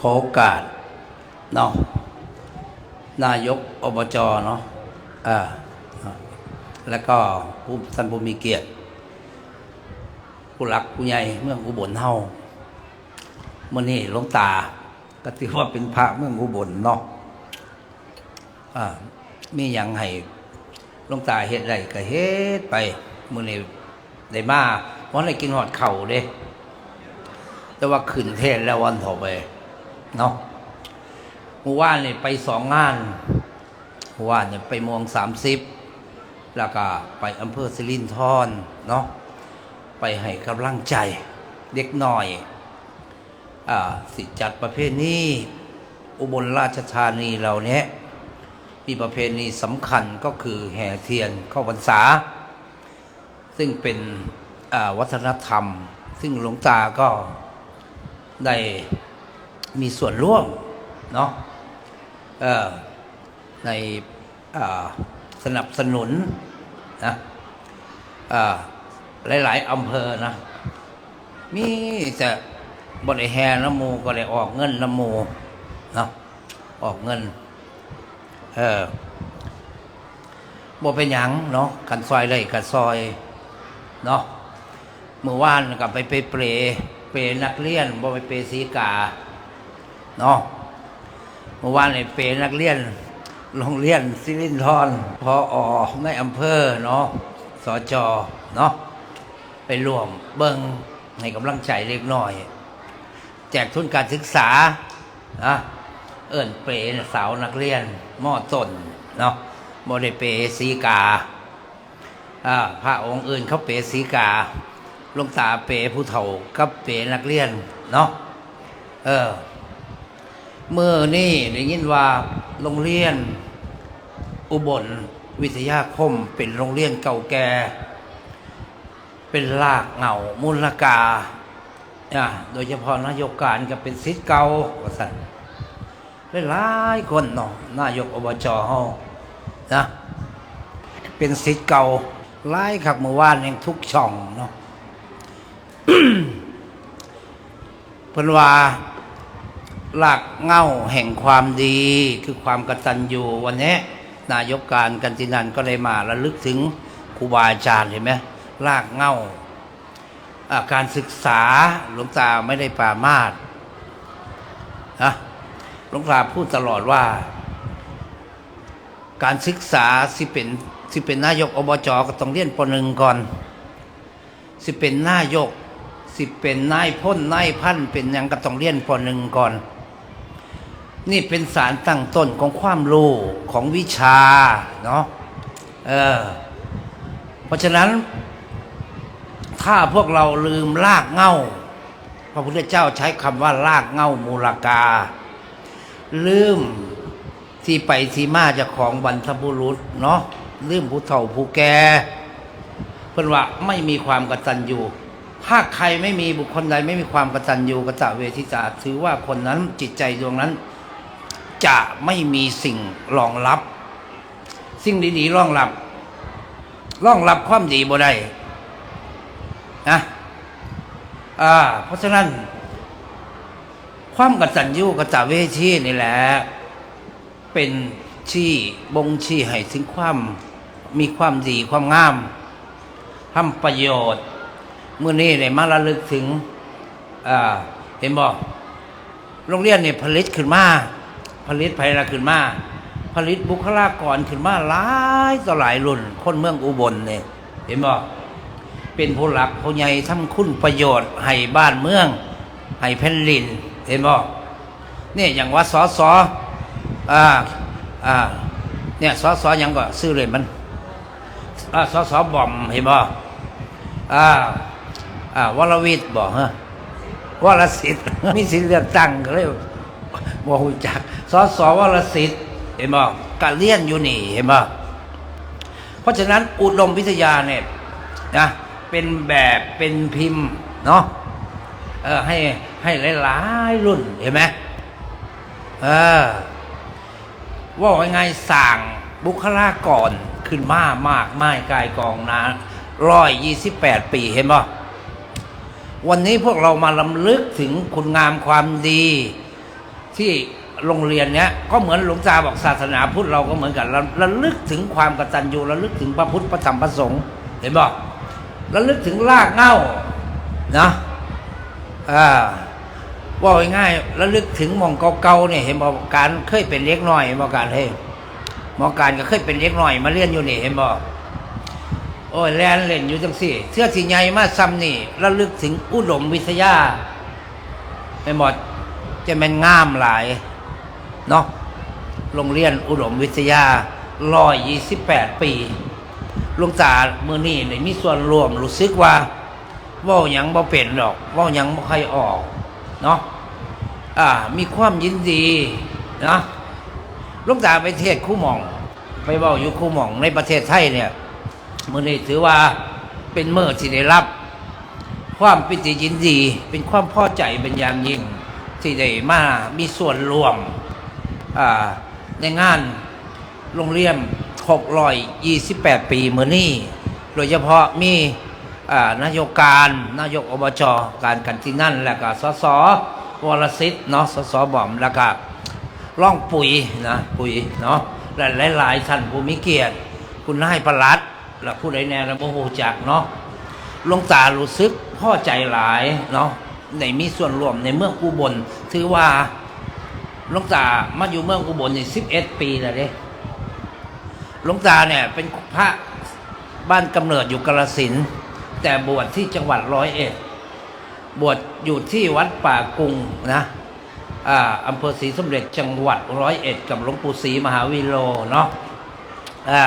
ขอโอกาสเนาะนายกอบจเนาะอ่าแล้วก็ผู้ท่านผู้มีเกียรติผู้หลักผู้ใหญ่เมืองอุบลเฮาเมื่อนี้ลงตา ก็ถือว่าเป็นพระเมืองอุบลเนาะอ่ามีอย่างให้ลงตาเฮ็ดได้ก็เฮ็ดไปมื่อนี้ได้มาเพราะได้กินหอดเข่าเด้แต่ว่าขึ้นเทศแล้ววันต่อไป เนาะเมื่อวานเนี่ไปสองงานเมื่อวานเนี่ยไปมองสามสิบแล้วก็ไปอำเภอสิรินธรเนาะไปให้กำลังใจเด็กหน่อยอ่าสิจัดประเพณีอุบลราชธานีเราเนี้ยมีประเพณีสำคัญก็คือแห่เทียนเข้าพรรษา ซึ่งเป็นวัฒนธรรม ซึ่งหลวงตาก็ได้ มีส่วนร่วมเนาะในสนับสนุนนะหลาย ๆอำเภอนะ มีแต่บริแฮน้ำมูก็เลยออกเงินน้ำมูเนาะออกเงิน เออบ่เป็นหยังเนาะกันซอยเลยกันซอยเนาะเมื่อวานกับไปไปเปรเปรนักเรียนบ่ไปเปรสีกา เนาะเมื่อวานเนี่ยเปนักเรียนโรงเรียนสิรินทรพออในอำเภอเนาะสจเนาะไปร่วมเบิ้งให้กำลังใจเล็กน้อย แจกทุนการศึกษานะเอิ้นเปรสาวนักเรียนมอต้นเนาะบ่ได้เปสีกาอ่าพระองค์อื่นเขาเปสีกาหลวงตาเปผู้เฒ่ากับเปนักเรียนเนาะเออ เมื่อนี่ได้ยินว่าโรงเรียน อุบลวิทยาคมเป็นโรงเรียนเก่าแก่ เป็นลากเหงามูลกาโดยเฉพาะนายกการก็เป็นศิษย์เก่าว่าสั่นหลายคนเนาะนายกอบจเฮานะเป็นสิทธิ์เก่าไล่ขักเมื่อวานยังทุกช่องเนาะเพิ่นว่า หลักเง่าแห่งความดีคือความกตัญญูวันนี้นายกการกันตินันก็เลยมาระลึกถึงครูบาอาจารย์เห็นไหมลากเง่าการศึกษาหลวงตาไม่ได้ปรามาสนะหลวงตาพูดตลอดว่า การศึกษาสิเป็นสิเป็นนายกอบจก็ต้องเรียนปหนึ่งก่อน สิเป็นนายกสิเป็นนายพ้นนายพันเป็นยังก็ต้องเรียนปหนึ่งก่อน นี่เป็นสารตั้งต้นของความรู้ของวิชาเนาะเออเพราะฉะนั้น ถ้าพวกเราลืมลากเง้าพระพุทธเจ้าใช้คำว่าลากเง้ามูลกา ลืมที่ไปที่มาจากของบรรพบุรุษเนาะเรื่องผู้เฒ่าผู้แก่เพิ่อนว่าไม่มีความกตัญญูถ้าใครไม่มีบุคคลใดไม่มีความกตัญญูกตเวทิตาถือว่าคนนั้นจิตใจดวงนั้น จะไม่มีสิ่งรองรับ สิ่งดีๆรองรับรองรับความดีบ่ได้นะอ่าเพราะฉะนั้น ความกตัญญูกตเวทีนี่แหละ เป็นชี้บ่งชี้ให้ถึงความมีความดีความงามทำประโยชน์เมื่อนี้ได้มาระลึกถึงเห็นบอกโรงเรียนเนี่ยผลิตขึ้นมา ผลิตภัยละขึ้นมา ผลิตบุคลากรขึ้นมาหลายต่อหลายรุ่น คนเมืองอุบลเนี่ยเห็นบอกเป็นผู้หลักผู้ใหญ่ทำคุณประโยชน์ให้บ้านเมืองให้แผ่นดินเห็นบอกเนี่ยอย่างว่าสอสออ่าอ่าเนี่ยสอสอยังก็ซื้อเลยมันอ่าสอสอบอมเห็นบ่อ่าอ่าวรวิทย์บอกฮะวรสิทธิ์มีสิทธิ์เลือกตั้งก็เลย บ่ฮู้จักสอสอวรสิทธิ์เห็นบ่กะเลียนอยู่นี่เห็นบ่เพราะฉะนั้นอุดมวิทยาเนี่ยนะเป็นแบบเป็นพิมพ์เนาะเออให้ให้หลายๆรุ่นเห็นไหมเออว่าไงสั่งบุคลากรขึ้นมามากไม้กายกองนาร้อยยี่สิบแปดปีเห็นบ่วันนี้พวกเรามาลำลึกถึงคุณงามความดี ที่โรงเรียนเนี้ยก็เหมือนหลวงตาบอกศาสนาพุทธเราก็เหมือนกันระระลึกถึงความกตัญญูระลึกถึงพระพุทธพระธรรมพระสงฆ์เห็นบอกระลึกถึงรากเง้านะอ่าว่าง่ายๆระลึกถึงมองเก่าๆเนี่ยเห็นบอกการเคยเป็นเล็กน้อยเห็นบอกการเฮ้มอการก็เคยเป็นเล็กน้อย มาเรียนอยู่นี่เห็นบอกโอ้ยแลนเล่นอยู่จังสี่เสื้อสีใหญ่มาซ้ำนี่ระลึกถึงอุดมวิทยาเห็นบอก จะเป็นงามหลายเนาะโรงเรียนอุดมวิทยาร้อยยี่สิบแปดปีลุงตาเมื่อนี่เนี่ยมีส่วนรวมรู้สึกว่าว่าหยังบ่เป็นหรอกว่าหยังบ่ใครออกเนาะอ่า มีความยินดีนะลุงตาไปเทศคู่หมอง ไปเว่าอยู่คู่หมองในประเทศไทยเนี่ยมื่อนี่ถือว่าเป็นเมื่อที่ได้รับ ความปิติยินดี เป็นความพอใจเป็นอย่างยิ่ง ที่ได้มามีส่วนรวมในงานโรงเรียน628 ปีเมื่อนี้ โดยเฉพาะมีนายกการนายกอบจการกันที่นั่น แล้วก็สสวรสิทธิ์เนาะสสบอมแล้วก็ร่องปุ๋ยนะปุ๋ยเนาะและหลายๆท่านผู้มีเกียรติ คุณนายประหลัดและผู้ใดแน่และโมโหจักเนาะลงตารู้สึกพ่อใจหลายเนาะ ในมีส่วนรวมในเมืองอุบลถือว่าหลวงตามาอยู่เมืองอุบลนี่สิบเอ็ดปีแล้วเด้หลวงตาเนี่ยเป็นพระบ้านกำเนิดอยู่กาลสินแต่บวชที่จังหวัดร้อยเอ็ดบวชอยู่ที่วัดป่ากุงนะอ่าอำเภอศรีสมเด็จจังหวัดร้อยเอ็ดกับหลวงปู่ศรีมหาวิโลเนาะอ่า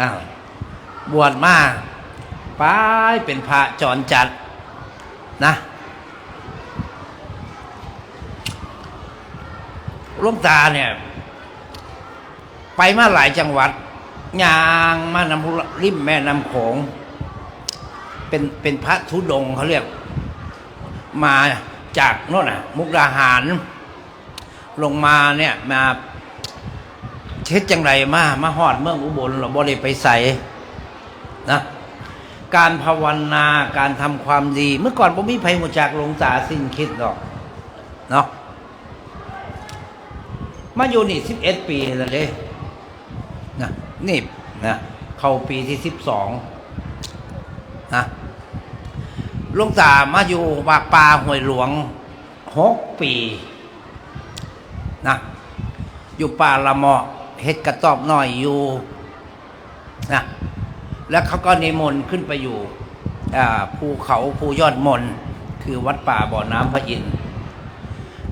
อ่าบวชมาไปเป็นพระจรจัดนะ หลวงตาเนี่ย ไปมาหลายจังหวัดยางมานำริมแม่น้ำโขงเป็นเป็นพระธุดงเขาเรียก มาจากโน่นน่ะ มุกดาหาร ลงมาเนี่ยมาเช็ดจังไรมา มาหอดเมืองอุบลเราบ่ได้ไปใส่นะการภาวนาการทำความดี เมื่อก่อนผมมีภัยหมดจากหลวงตาสิ้นคิดหรอกเนาะ มาอยู่นี่สิบเอ็ดปีแล้วเด้นะนี่นะเข้าปีที่สิบสองนะลวงตามาอยู่วากป่าห้วยหลวงหกปีนะอยู่ป่าละเมาะเฮ็ดกระตอบน้อยอยู่นะแล้วเขาก็นิมนต์ขึ้นไปอยู่ภูเขาภูยอดมน คือวัดป่าบ่อน้ำพระอินทร์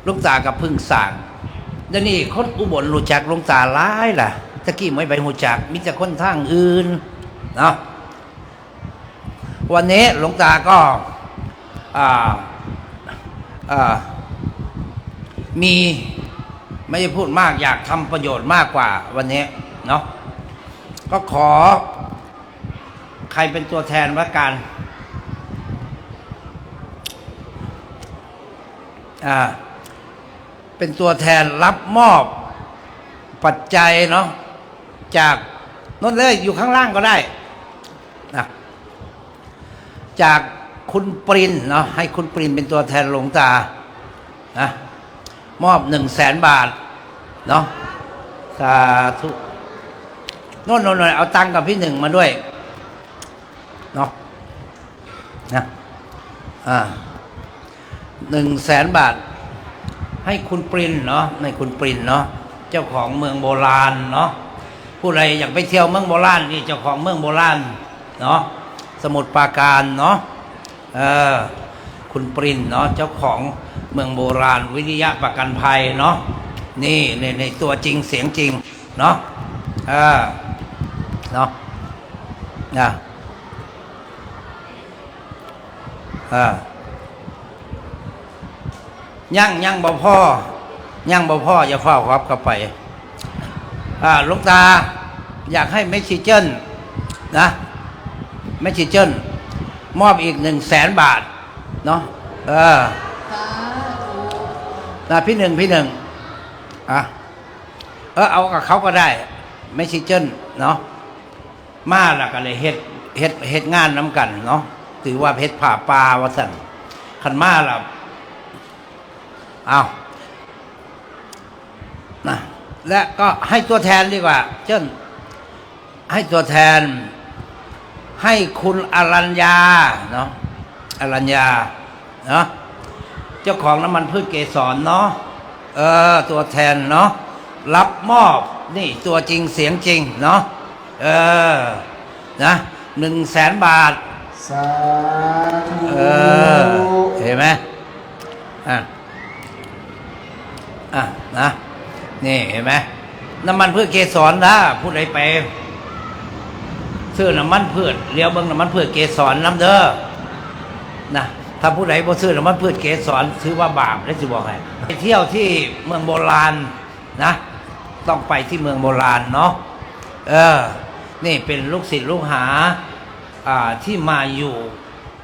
ลุงตากับพึ่งสร้าง เดี๋ยวนี้คนอุบลรู้จักหลุงตาหลายล่ะตะกี้ไม่ไปหูจักมีแต่คนทางอื่นเนาะวันนี้หลวงตาก็าามีไม่ได้พูดมากอยากทำประโยชน์มากกว่าวันนี้เนาะก็ขอ ใครเป็นตัวแทนว่าการอ่า เป็นตัวแทนรับมอบปัจจัยเนาะจากนนเลยอยู่ข้างล่างก็ได้นะจากคุณปรินเนาะให้คุณปรินเป็นตัวแทนหลวงตานะมอบหนึ่งแสนบาทเนาะสาธุน่นน่นโน่นเอาตังค์กับพี่หนึ่งมาด้วยเนาะนะอ่าหนึ่งแสนบาท ให้คุณปรินเนาะให้คุณปรินเนาะเจ้าของเมืองโบราณเนาะผู้ใดอยากไปเที่ยวเมืองโบราณนี่เจ้าของเมืองโบราณเนาะสมุทรปราการเนาะเออคุณปรินเนาะเจ้าของเมืองโบราณ วิทยาประกันภัยเนาะนี่ในในตัวจริงเสียงจริงเนาะเออเนาะนะอ่า ยั่งยั่งบ่พ่อยั่งบ่พ่ออย่าเฝ้าครับเข้าไปอ่าหลูกตาอยากให้แมชชิเจนนะแมชชิเจนมอบอีกหนึ่งแสนบาท เนาะเออนะพี่หนึ่งพี่หนึ่งอะเออเอากับเขาก็ได้แมชชิเจนเนาะมาแล้วก็เลยเฮ็ดเฮ็ดเฮ็ดงานน้ำกันเนาะถือว่าเพชรผ่าปลาวะสั่นขันมาล่ะ เอาและก็ให้ตัวแทนดีกว่า เช่น ให้ตัวแทน ให้คุณอรัญญาเนาะอรัญญาเนาะเจ้าของน้ำมันพืชเกสรเนาะเออตัวแทนเนาะรับมอบนี่ตัวจริงเสียงจริงเนาะเออนะหนึ่งแสนบาท สาธุ เออ เห็นไหมอะอะ นะนี่เห็นไหมน้ำมันพืชเกสรนะผู้ใดไปซื้อน้ำมันพืชเลี้ยวเบิ้งน้ำมันพืชเกสรน้ำเด้อนะถ้าผู้ใดบ่ซื้อน้ำมันพืชเกสรถือว่าบาปแล้วจะบอกให้ไปเที่ยวที่เมืองโบราณนะ ต้องไปที่เมืองโบราณเนาะเออ นี่เป็นลูกศิษย์ลูกหาอ่าที่มาอยู่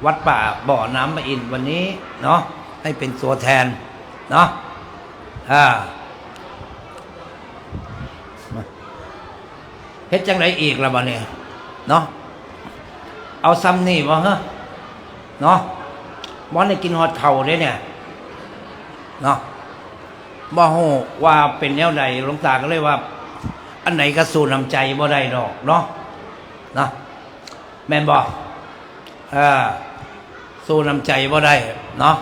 วัดป่าบ่อน้ำมะอินวันนี้เนาะให้เป็นตัวแทนเนาะ อ่าเฮ็ดจังไรอีกละบ่เนี่ยเนาะเอาซ้ำนี่บ่ฮะเนาะบ่ได้กินฮอดเข่าเด้เนี่ยเนาะบ่ฮู้ว่าเป็นแนวใดหลวงตาก็เลยว่า อันไหนก็สู้น้ำใจบ่ได้ดอกเนาะเนาะแม่นบอกเออสู้น้ำใจบ่ได้เนาะ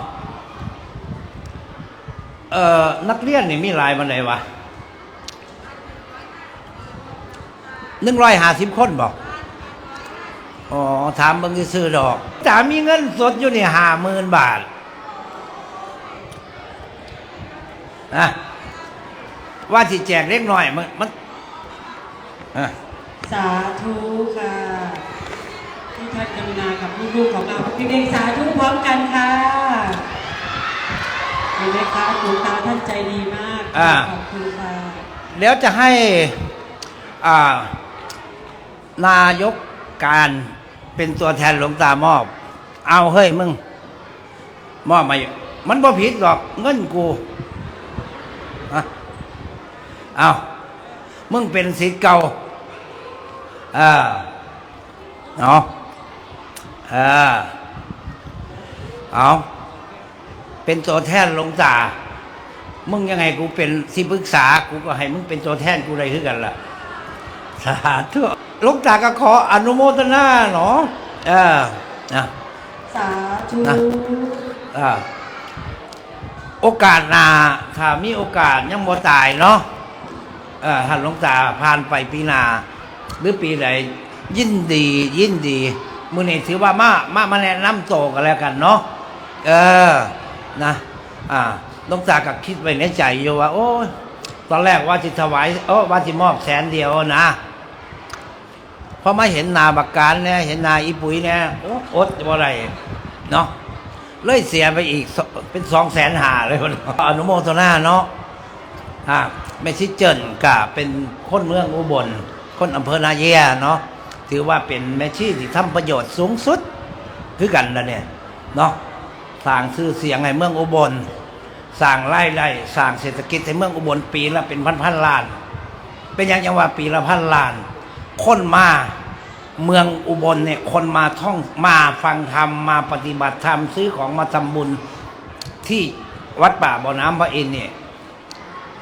เอ่อนักเรียนนี่มีหลายมันไหนวะหนึ่งร้อยห้าสิบคนบอกอ๋อถามบางทีซื้อดอกแต่มีเงินสดอยู่นี่ห้าหมื่นบาทอะว่าที่แจกเล็กน้อยมันมันอะสาธุค่ะที่ท่านกรุณากับลูกๆของเราเด็กสาธุพร้อมกันค่ะ ห็นไหมคะหลวงตาท่านใจดีมากอ่า ขอบคุณค่ะแล้วจะให้อ่านายกการเป็นตัวแทนหลวงตามอบ เอาเฮ้ยมึง มอบมามันบ่ผิดหรอกเงินกูอะเอามึงเป็นศิษย์เก่าเออเนาะเออเอา เป็นตัวแทนหลวงตา มึงยังไงกูเป็นที่ปรึกษา กูก็ให้มึงเป็นตัวแทนกูได้คือกันล่ะสาธุหลวงตาก็ขออนุโมทนาเนาะเออนะสาธุนะอ่าโอกาสหนาถ้ามีโอกาสยังบ่ตายเนาะเออถ้าหลวงตาผ่านไปปีหนาหรือปีใดยินดียินดีมือนี้ถือว่ามามามาแนะนำโตกันแล้วกันเนาะเออ นะอ่าหลวงตาก็คิดไว้ในใจอยู่ว่า โอ้ยตอนแรกว่าจะถวายเออว่าจะมอบแสนเดียวนะพอมาเห็นนาบักการเนี่ยเห็นนาอีปุ๋ยเนี่ยโอ้อดบ่ไรเนาะเลยเสียไปอีกเป็นสองแสนหาเลยคนอนุโมทนาเนาะอ่าแม่ชิเจินกับเป็นคนเมืองอุบล คนอำเภอนาเยียเนาะถือว่าเป็นแม่ชีที่ทำประโยชน์สูงสุด คือกันนะเนี่ยเนาะ สร้างชื่อเสียงให้เมืองอุบลสร้างไร่ไร่สร้างเศรษฐกิจให้เมืองอุบลปีละเป็นพันพันล้าน เป็นอย่างยังว่าปีละพันล้าน คนมาเมืองอุบลเนี่ยคนมาท่องมาฟังธรรมมาปฏิบัติธรรมซื้อของมาทำบุญที่วัดป่าบ่อน้ำพระอินเนี่ย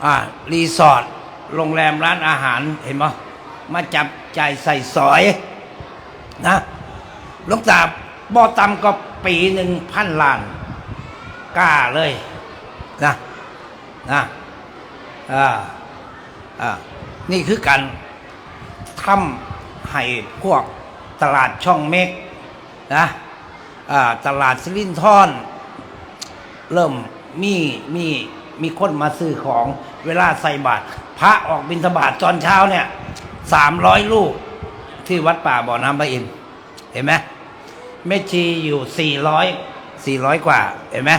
อ่ารีสอร์ทโรงแรมร้านอาหารเห็นไหมมาจับจ่ายใส่สอยนะหลวงตาบ่อตำก็ ปีหนึ่งพันล้านกล้าเลยนะนะอ่าอ่านี่คือการทำให้พวกตลาดช่องเมกนะอ่าตลาดสิรินทรเริ่มมีมีมีคนมาซื้อของเวลาใส่บาตรพระออกบิณฑบาตตอนเช้าเนี่ยสามร้อยลูกที่วัดป่าบ่อน้ำพระอินทร์เห็นไหม แม่ชีอยู่สี่ร้อยสี่ร้อยกว่า เห็นไหม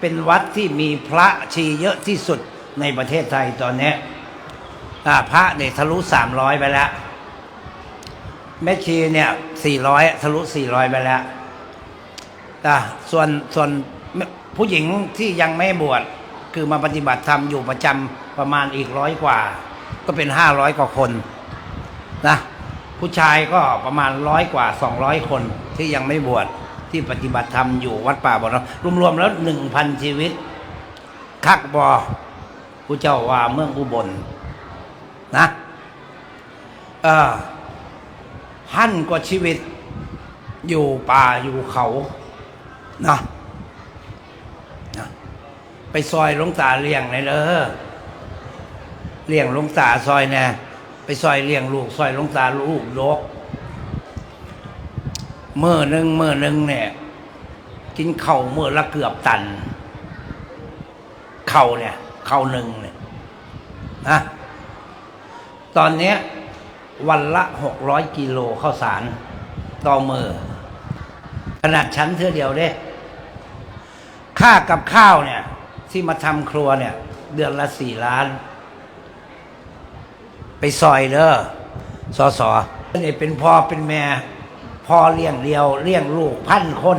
เป็นวัดที่มีพระชีเยอะที่สุดในประเทศไทยตอนนี้พระเนี่ยทะลุสามร้อยไปแล้ว แม่ชีเนี่ยสี่ร้อยทะลุสี่ร้อยไปแล้วอ่าส่วนส่วนผู้หญิงที่ยังไม่บวชคือมาปฏิบัติธรรมอยู่ประจำประมาณอีกร้อยกว่า ก็เป็นห้าร้อยกว่าคนนะผู้ชายก็ประมาณร้อยกว่าสองร้อยคน ที่ยังไม่บวชที่ปฏิบัติธรรมอยู่วัดป่าบ่อน้ำรวมๆแล้วหนึ่งพันชีวิต คักบอผู้เจ้าว่าเมืองอุบลนะเออพันกว่าชีวิต อยู่ป่าอยู่เขานะนะไปซอยลงตาเลี้ยงเลยเด้อเลี้ยงลงตาซอยแน่ไปซอยเลี้ยงลูกซอยลงตาลูกลก เมื่อหนึ่งเมื่อหนึ่งเนี่ย กินเข่าเมื่อละเกือบตัน เข่าเนี่ย เข่าหนึ่งเนี่ยนะตอนเนี้ยวันละหกร้อยกิโลข้าวสาร ต่อมือขนาดชั้นเท่าเดียวเด้ค่ากับข้าวเนี่ย ที่มาทำครัวเนี่ย เดือนละสี่ล้าน ไปซอยเด้อสอสอนี่เป็นพ่อเป็นแม่ พ่อเลี้ยงเดียวเลี้ยงลูกพันคน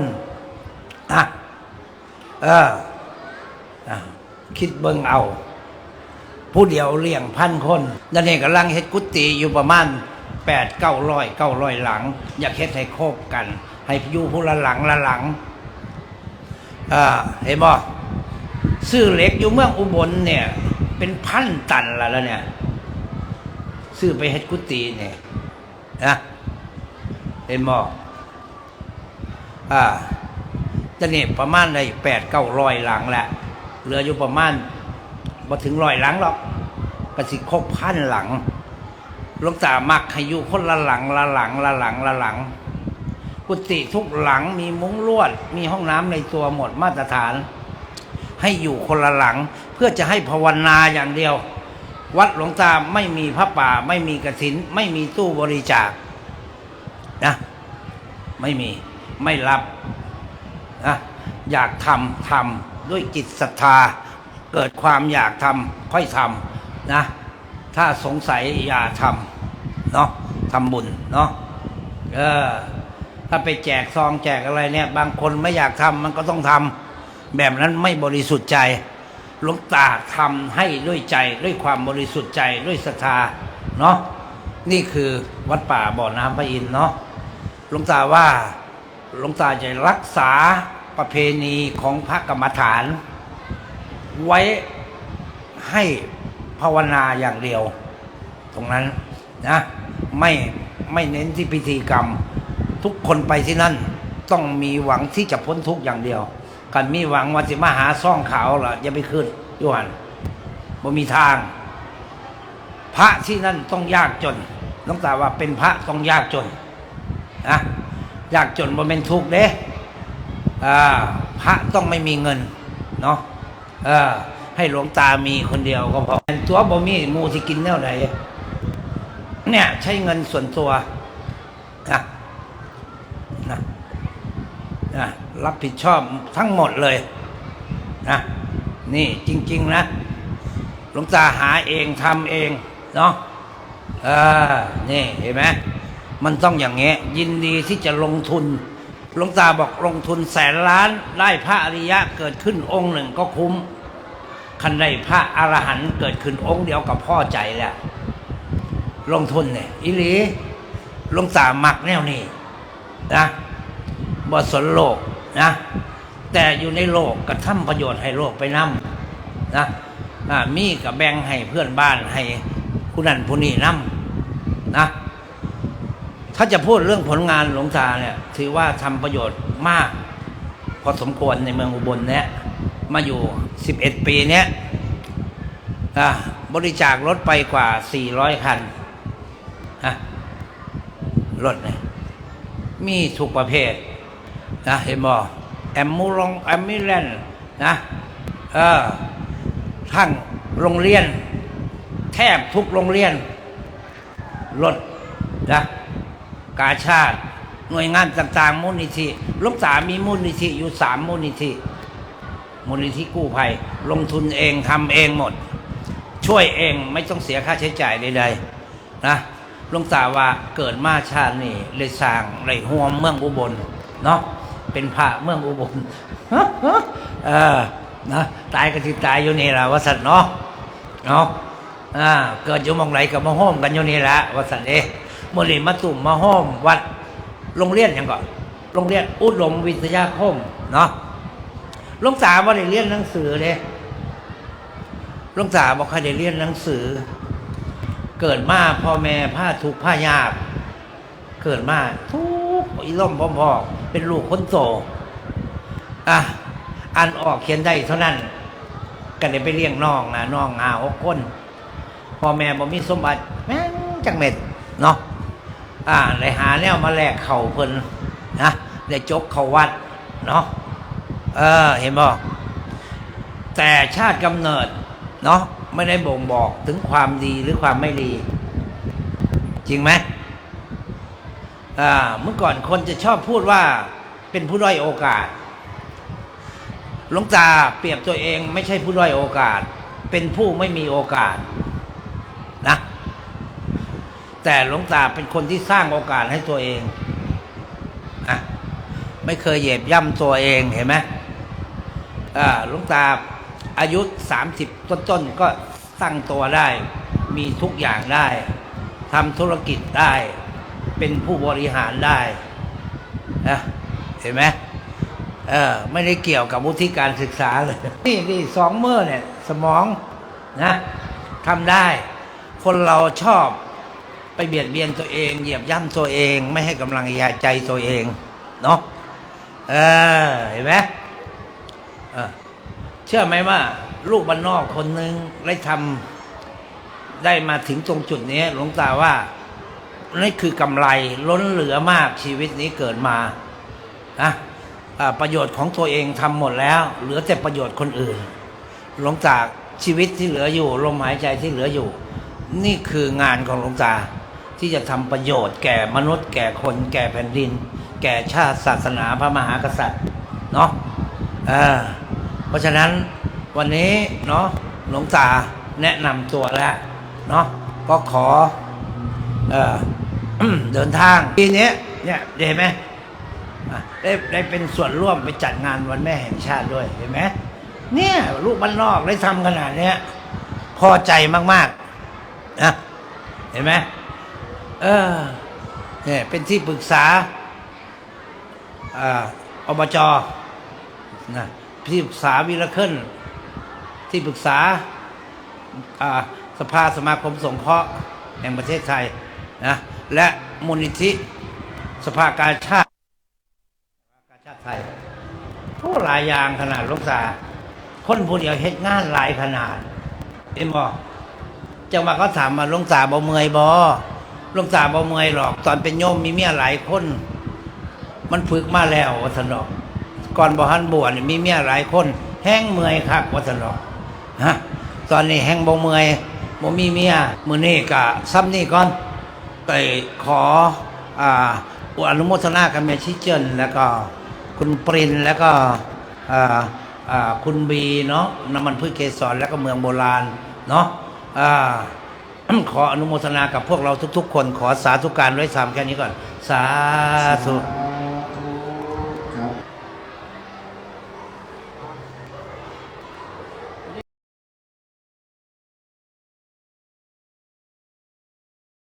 นะเออคิดเบิ่งเอา ผู้เดียวเลี้ยงพันคนนั่นเองกำลังเฮ็ดกุฏิอยู่ประมาณแปดเก้าร้อยเก้าร้อยหลัง อยากเฮ็ดให้โคบกัน ให้อยู่ผู้ละหลังละหลังอ่าเห็นบ่ซื้อเหล็กอยู่เมืองอุบลเนี่ย เป็นพันตันละแล้วเนี่ย ซื้อไปเฮ็ดกุฏิเนี่ยนะ เห็นบ่อ่าจะเนี่ยประมาณได้แปดเก้าร้อยหลังแหละเหลืออยู่ประมาณมาถึงร้อยหลังหรอกกสิครบพันหลังหลวงตามักให้อยู่คนละหลังละหลังละหลังละหลัง กุฏิทุกหลังมีมุ้งลวด มีห้องน้ำในตัวหมดมาตรฐาน ให้อยู่คนละหลัง เพื่อจะให้ภาวนาอย่างเดียว วัดหลวงตาไม่มีพระป่า ไม่มีกระถิน ไม่มีตู้บริจาค นะไม่มีไม่รับนะอยากทำทำด้วยจิตศรัทธา เกิดความอยากทำค่อยทำนะ ถ้าสงสัยอย่าทำเนาะทำบุญเนาะเออถ้าไปแจกซองแจกอะไรเนี่ย บางคนไม่อยากทำมันก็ต้องทำแบบนั้นไม่บริสุทธิ์ใจหลวงตาทำให้ด้วยใจด้วยความบริสุทธิ์ใจด้วยศรัทธาเนาะนี่คือวัดป่าบ่อน้ำพระอินทร์เนาะ หลวงตาว่าหลวงตาจะรักษาประเพณีของพระกรรมฐาน ไว้ให้ภาวนาอย่างเดียว ตรงนั้นนะไม่ไม่เน้นที่พิธีกรรม ทุกคนไปที่นั่นต้องมีหวังที่จะพ้นทุกข์อย่างเดียวกันมีหวังว่าจะมาหาซ่องขาวล่ะอย่าไปขึ้นยูหันบ่มีทาง พระที่นั่นต้องยากจนหลวงตาว่าเป็นพระต้องยากจน นะยากจนบ่เป็นทุกข์เด้พระต้องไม่มีเงินเนาะให้หลวงตามีคนเดียวก็พอตัวบ่มีมูที่กินแนวไหนเนี่ย ใช้เงินส่วนตัวนะนะนะรับผิดชอบทั้งหมดเลยนะนี่จริง ๆ นะหลวงตาหาเองทำเอง เนาะเออนี่เห็นไหม มันต้องอย่างเงี้ยยินดีที่จะลงทุนหลวงตาบอกลงทุนแสนล้านได้พระอริยะเกิดขึ้นองค์หนึ่งก็คุ้มคันได้พระอรหันต์เกิดขึ้นองค์เดียวกับพ่อใจแล้วลงทุนเนี่ยอิลีหลวงตามักแนวนี้นะบสนโลกนะแต่อยู่ในโลกกระทำประโยชน์ให้โลกไปนำนะมีกับแบ่งให้เพื่อนบ้านให้ผู้นั้นผู้นี้นำนะ ถ้าจะพูดเรื่องผลงานหลวงตาเนี่ย ถือว่าทำประโยชน์มาก พอสมควรในเมืองอุบลเนี่ยมาอยู่ 11 ปีเนี้ยบริจาครถไปกว่า 400 คันรถเนี่ยมีทุกประเภทนะเห็นบ่แอมมูลงแอมมิเลนนะเออทั้งโรงเรียน แทบทุกโรงเรียน รถนะ กาชาติ หน่วยงานต่างๆ มูลนิธิลูกสามีมูลนิธิอยู่สามมูลนิธิมูลนิธิกู้ภัย ลงทุนเองทำเองหมด ช่วยเองไม่ต้องเสียค่าใช้จ่ายใดๆนะลวงตาว่าเกิดมาชาตินี่เลยสร้างเลยห่วมเมืองอุบลเนาะเป็นพระเมืองอุบลเออนะตายก็ที่ตายอยู่นี่แหละวสันเนาะเนาะอ่าเกิดอยู่มองไหนกับมาห้อมกันอยู่นี่แหละวสันเอะมริมาตุ่มมาห้อมวัดโรงเรียนหยังก่อนโรงเรียนอุดมวิทยาคมเนาะลวงตาบ่ได้เรียนหนังสือเลยลวงตาบอกใครได้เรียนหนังสือ เกิดมาพ่อแม่ผ้าทุกผ้ายาก เกิดมาทุกอีล่มพ่อพ่อเป็นลูกคนโตอะอ่านออกเขียนได้เท่านั้นก็เลยไปเลี้ยงน้องนะน้องหาหกคนพ่อแม่บ่มีสมบัติแม่งจังเม็ดเนาะ อ่าเลยหาแนวมาแลกเข่าเพิ่นนะได้จกเขาวัดเนาะเออเห็นบ่แต่ชาติกำเนิดเนาะไม่ได้บ่งบอกถึงความดีหรือความไม่ดี จริงไหมอ่าเมื่อก่อนคนจะชอบพูดว่าเป็นผู้ด้อยโอกาสหลวงตาเปรียบตัวเองไม่ใช่ผู้ด้อยโอกาส เป็นผู้ไม่มีโอกาส แต่หลวงตาเป็นคนที่สร้างโอกาสให้ตัวเองอะไม่เคยเหยียบย่ำตัวเองเห็นไหมอ่าหลวงตาอายุสามสิบต้นๆก็ตั้งตัวได้ มีทุกอย่างได้ทำธุรกิจได้ เป็นผู้บริหารได้นะเห็นไหมเออไม่ได้เกี่ยวกับวุฒิการศึกษาเลยนี่นี่สองเมื่อเนี่ย สมองนะทำได้ คนเราชอบ ไปเบียดเบียนตัวเอง เหยียบย่ำตัวเอง ไม่ให้กำลังใจตัวเอง เนาะเออเห็นไหมเชื่อไหมว่า ลูกบ้านนอกคนหนึ่งได้ทำได้มาถึงตรงจุดนี้หลวงตาว่านี่คือกำไรล้นเหลือมากชีวิตนี้เกิดมานะประโยชน์ของตัวเองทำหมดแล้ว เหลือแต่ประโยชน์คนอื่น หลวงตาชีวิตที่เหลืออยู่ลมหายใจที่เหลืออยู่ นี่คืองานของหลวงตา ที่จะทำประโยชน์แก่มนุษย์ แก่คน แก่แผ่นดิน แก่ชาติศาสนาพระมหากษัตริย์เนาะเพราะฉะนั้นวันนี้เนาะหลวงตาแนะนำตัวแล้วเนาะก็ขอเออเดินทางปีนี้เนี่ยเห็นไหมได้ได้เป็นส่วนร่วมไปจัดงานวันแม่แห่งชาติด้วยเห็นไหมเนี่ยลูกบ้านนอกได้ทำขนาดเนี้ยพอใจมากๆนะเห็นไหม เออเนี่ยเป็นที่ปรึกษาอ่าอบจนะที่ปรึกษาวีรเคิลที่ปรึกษาอ่าสภาสมาคมสงเคราะห์แห่งประเทศไทยนะและมูลนิธิสภากาชาติกาชาติไทยโอ้หลายอย่างขนาดลูกตาคนผู้เดียวเฮ็ดงานหลายขนาดเอ็มบอจังหวะก็ถามมาลงตาบ่เมยบ่ หลวงตาบ่เมื่อยหรอก ตอนเป็นโยมมีเมียหลายคน มันฝึกมาแล้ววัฒนอกก่อนบ่ฮันบวชมีเมียหลายคน แห้งเมื่อยครับวัฒนอกฮะตอนนี้แห้งบ่เมื่อยบ่มีเมียมื้อนี้ก็ซ้ำนี่ก่อนไปขออ่าอนุโมทนากับแม่ชิเจนแล้วก็คุณปรินแล้วก็อ่าอ่าคุณบีเนาะน้ำมันพืชเกสรแล้วก็เมืองโบราณเนาะอ่า ขออนุโมทนากับพวกเราทุก ๆ คน ขอสาธุการไว้สามแค่นี้ก่อน สาธุ